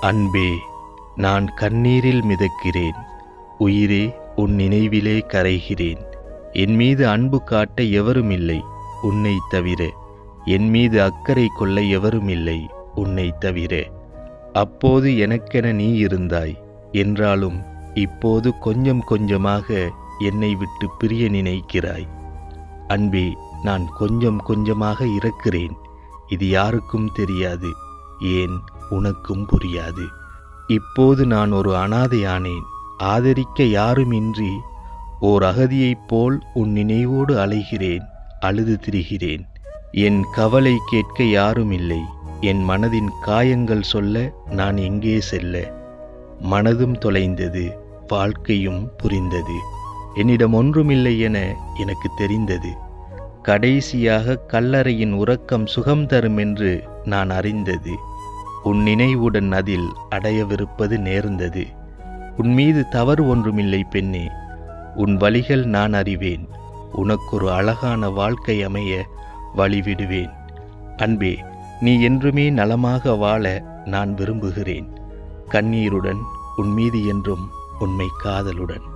அன்பே நான் கண்ணீரில் மிதக்கிறேன். உயிரே உன் நினைவிலே கரைகிறேன். என் மீது அன்பு காட்ட எவரும் இல்லை உன்னை தவிர. என் மீது அக்கறை கொள்ள எவரும் இல்லை உன்னை தவிர. அப்போது எனக்கென நீ இருந்தாய். என்றாலும் இப்போது கொஞ்சம் கொஞ்சமாக என்னை விட்டு பிரிய நினைக்கிறாய். அன்பே நான் கொஞ்சம் கொஞ்சமாக இறக்கிறேன். இது யாருக்கும் தெரியாது. ஏன்? உனக்கும் புரியாது. இப்போது நான் ஒரு அனாதையானேன். ஆதரிக்க யாருமின்றி ஓர் அகதியைப் போல் உன் நினைவோடு அலைகிறேன் அழுது திரிகிறேன். என் கவலை கேட்க யாருமில்லை. என் மனதின் காயங்கள் சொல்ல நான் எங்கே செல்ல? மனதும் தொலைந்தது வாழ்க்கையும் புரிந்தது. என்னிடம் ஒன்றுமில்லை என எனக்கு தெரிந்தது. கடைசியாக கல்லறையின் உறக்கம் சுகம் தரும் என்று நான் அறிந்தது. உன் நினைவுடன் அதில் அடையவிருப்பது நேர்ந்தது. உன் மீது தவறு ஒன்றுமில்லை பெண்ணே. உன் வழிகள் நான் அறிவேன். உனக்கொரு அழகான வாழ்க்கை அமைய வழிவிடுவேன். அன்பே நீ என்றுமே நலமாக வாழ நான் விரும்புகிறேன். கண்ணீருடன் உன் மீது என்றும் உண்மை காதலுடன்.